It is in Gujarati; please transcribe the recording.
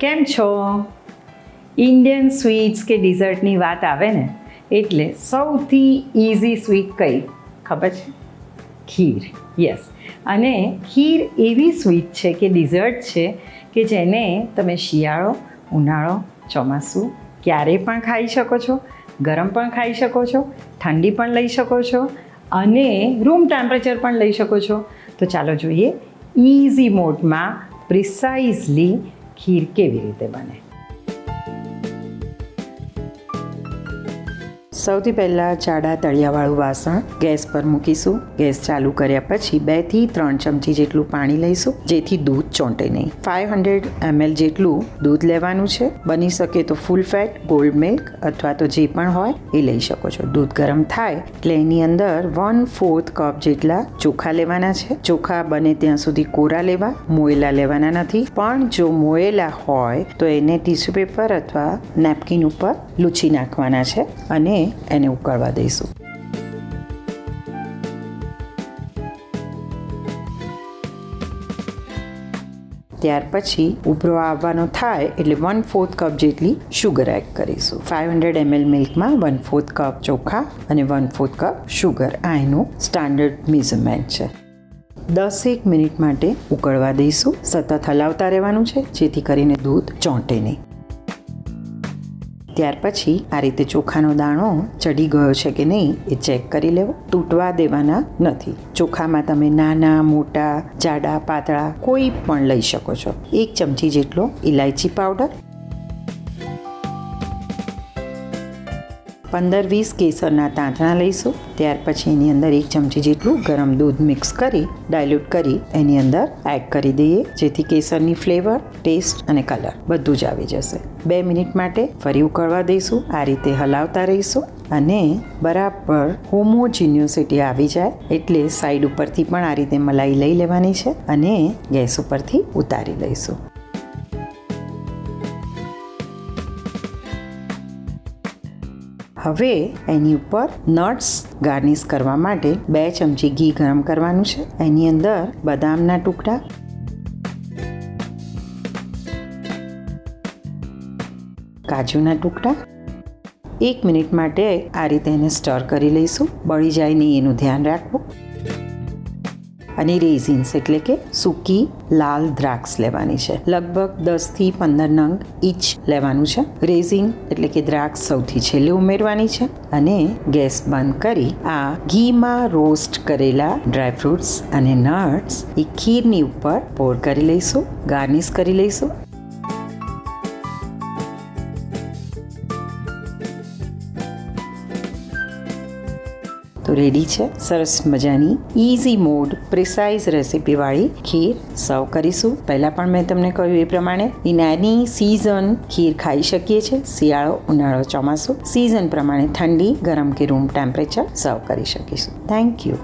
કેમ છો? ઇન્ડિયન સ્વીટ્સ કે ડિઝર્ટની વાત આવે ને, એટલે સૌથી ઇઝી સ્વીટ કઈ? ખબર છે? ખીર યસ અને ખીર એવી સ્વીટ છે કે ડિઝર્ટ છે કે જેને તમે શિયાળો, ઉનાળો, ચોમાસું ક્યારેય પણ ખાઈ શકો છો, ગરમ પણ ખાઈ શકો છો, ઠંડી પણ લઈ શકો છો અને રૂમ ટેમ્પરેચર પણ લઈ શકો છો. તો ચાલો જોઈએ ઇઝી મોડમાં પ્રિસાઇઝલી ખીર કેવી રીતે બને? સૌથી પહેલાં જાડા તળિયાવાળું વાસણ ગેસ પર મૂકીશું. ગેસ ચાલુ કર્યા પછી બેથી ત્રણ ચમચી જેટલું પાણી લઈશું, જેથી દૂધ ચોંટે નહીં. ફાઇવ હંડ્રેડ એમએલ જેટલું દૂધ લેવાનું છે. બની શકે તો ફૂલ ફેટ ગોલ્ડ મિલ્ક અથવા તો જે પણ હોય એ લઈ શકો છો. દૂધ ગરમ થાય એટલે એની અંદર વન ફોર્થ કપ જેટલા ચોખા લેવાના છે. ચોખા બને ત્યાં સુધી કોરા લેવા, મોયેલા લેવાના નથી. પણ જો મોયેલા હોય તો એને ટીશ્યુ પેપર અથવા નેપકિન ઉપર લૂછી નાખવાના છે અને એને ઉકળવા દઈશું. ત્યાર પછી ઉભરો આવવાનો થાય એટલે વન ફોર્થ કપ જેટલી શુગર એડ કરીશું. ફાઇવ હંડ્રેડ એમએલ મિલ્કમાં વન ફોર્થ કપ ચોખા અને વન ફોર્થ કપ શુગર આ એનું સ્ટાન્ડર્ડ મેઝરમેન્ટ છે. દસેક મિનિટ માટે ઉકળવા દઈશું. સતત હલાવતા રહેવાનું છે, જેથી કરીને દૂધ ચોંટે નહીં. ત્યાર પછી આ રીતે ચોખાનો દાણો ચડી ગયો છે કે નહીં એ ચેક કરી લેવો. તૂટવા દેવાના નથી. ચોખામાં તમે નાના, મોટા, જાડા, પાતળા કોઈ પણ લઈ શકો છો. એક ચમચી જેટલો ઇલાયચી પાવડર પંદર વીસ કેસરના તાંતણા લઈશું. ત્યાર પછી એની અંદર એક ચમચી જેટલું ગરમ દૂધ મિક્સ કરી ડાયલ્યુટ કરી, એની અંદર એડ કરી દઈએ. જેથી કેસરની ફ્લેવર ટેસ્ટ અને કલર બધું જ આવી જશે. બે મિનિટ માટે ફરી ઉકળવા દઈશું. આ રીતે હલાવતા રહીશું અને બરાબર હોમોજીનિયોસિટી આવી જાય એટલે સાઈડ ઉપરથી પણ આ રીતે મલાઈ લઈ લેવાની છે અને ગેસ ઉપરથી ઉતારી લઈશું. હવે એની ઉપર નટ્સ ગાર્નિશ કરવા માટે બે ચમચી ઘી ગરમ કરવાનું છે. એની અંદર બદામના ટુકડા, કાજુના ટુકડા, એક મિનિટ માટે આ રીતે એને સ્ટર કરી લઈશું. બળી જાય નહીં એનું ધ્યાન રાખવું. અને રેઝિન્સ એટલે કે સૂકી લાલ દ્રાક્ષ લેવાની છે. લગભગ દસથી પંદર નંગ ઈચ લેવાનું છે. રેઝિન એટલે કે દ્રાક્ષ સૌથી છેલ્લે ઉમેરવાની છે અને ગેસ બંધ કરી આ ઘીમાં રોસ્ટ કરેલા ડ્રાયફ્રૂટ્સ અને નટ્સ એ ખીરની ઉપર પોર કરી લઈશું, ગાર્નિશ કરી લઈશું તો રેડી છે. સરસ મજાની ઇઝી મોડ પ્રિસાઇઝ રેસીપીવાળી ખીર સર્વ કરીશું. પહેલાં પણ મેં તમને કહ્યું એ પ્રમાણે નાની સિઝન ખીર ખાઈ શકીએ છીએ. શિયાળો, ઉનાળો ચોમાસું સિઝન પ્રમાણે ઠંડી, ગરમ કે રૂમ ટેમ્પરેચર સર્વ કરી શકીશું. Thank you